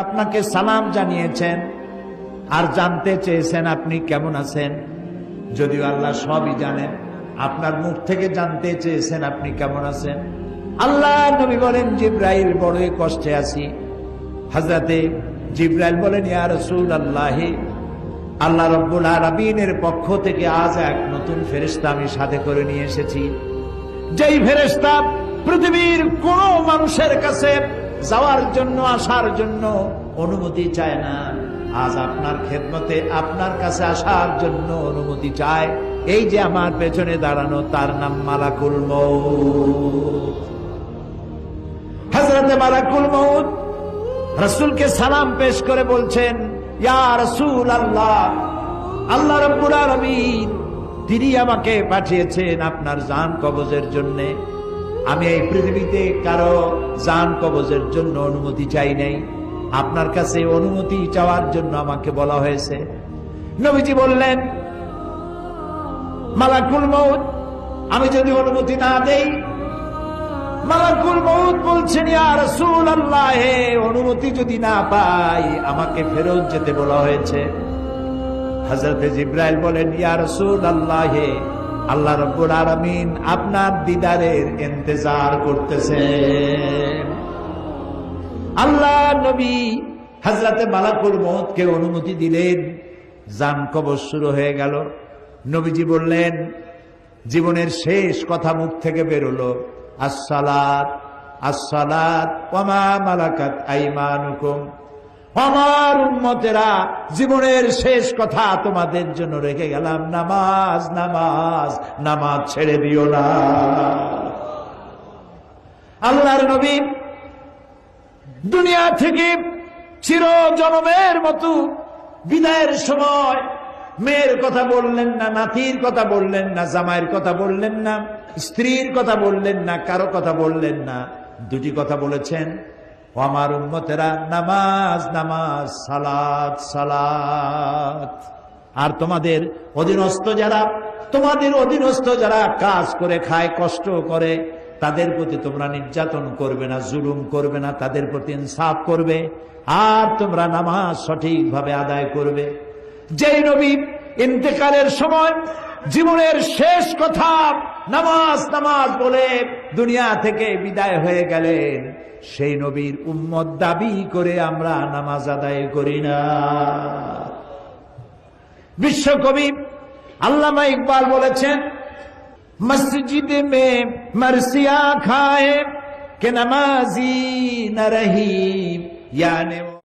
আপনাকে সালাম জানিয়েছেন আর জানতে চেয়েছেন আপনি কেমন আছেন? যদিও আল্লাহ সবই জানেন, আপনার মুখ থেকে জানতে চেয়েছেন আপনি কেমন আছেন? আল্লাহ নবী বলেন, জিব্রাইল, বড়ই কষ্টে আছি। হাজরাতে জিব্রাইল বলেন, ইয়া রসুল আল্লাহি আল্লাহ রব্বুল আলমিনের পক্ষ থেকে আজ এক নতুন ফেরেস্তা আমি সাথে করে নিয়ে এসেছি। যেই ফেরেস্তা পৃথিবীর কোন মানুষের কাছে যাওয়ার জন্য, আসার জন্য অনুমতি চায় না। আজ আপনার খেদমতে আপনার কাছে আসার জন্য অনুমতি চায়। এই যে আমার পেছনে দাঁড়ানো, তার নাম মালাকুল মৌত হজরতে মালাকুল মৌত রসুলকে সালাম পেশ করে বলছেন আল্লাহ আল্লাহ রব্বুল আলামিন, তিনি আমাকে পাঠিয়েছেন আপনার জান কবজের জন্য। আমি এই পৃথিবীতে কারও জান কবজের জন্য অনুমতি চাই নাই। আপনার কাছে অনুমতি চাওয়ার জন্য আমাকে বলা হয়েছে। নবীজি বললেন, মালাকুল মৌত আমি যদি অনুমতি না দেই, মালাকুল মৌত বলছেন অনুমতি যদি না পাই, আমাকে ফেরত যেতে বলা হয়েছে। হযরতে জিব্রাইল বলেন, ইয়া রাসূল আল্লাহ আল্লাহ রাব্বুল আলামিন আপনার দিদারের ইন্তজার করতেছেন। আল্লাহ নবী হযরতে মালাকুল মৌতকে অনুমতি দিলেন। জান কবর শুরু হয়ে গেল। নবীজি বললেন, জীবনের শেষ কথা মুখ থেকে বেরোলো। আসসালাত আসসালাত ওমা মালাকাত আইমানুকুম। আমার উন্মতেরা জীবনের শেষ কথা তোমাদের জন্য রেখে গেলাম। নামাজ নামাজ নামাজ ছেড়ে দিও না। আল্লাহর নবী দুনিয়া থেকে চির জনমের মতো বিদায়ের সময় মেয়ের কথা বললেন না, নাতির কথা বললেন না, জামাইয়ের কথা বললেন না, স্ত্রীর কথা বললেন না, কারও কথা বললেন না। দুটি কথা বলেছেন। ও আমার উম্মতেরা, নামাজ নামাজ, সালাত সালাত। আর তোমাদের অধীনস্থ যারা, তোমাদের অধীনস্থ যারা কাজ করে, খায়, কষ্ট করে, তাদের প্রতি তোমরা নির্যাতন করবে না, জুলুম করবে না, তাদের প্রতি ইনসাফ করবে, আর তোমরা নামাজ সঠিকভাবে আদায় করবে। যেই নবী ইন্তেকালের সময় জীবনের শেষ কথা, নামাজ নামাজ বলে দুনিয়া থেকে বিদায় হয়ে গেলেন। সেই নবীর উম্মত দাবি করে আমরা নামাজ আদায় করি না। বিশ্বকবি আল্লামা ইকবাল বলেছেন, মসজিদে মে মরসিয়া খায় কে নামাজি না রহিম याने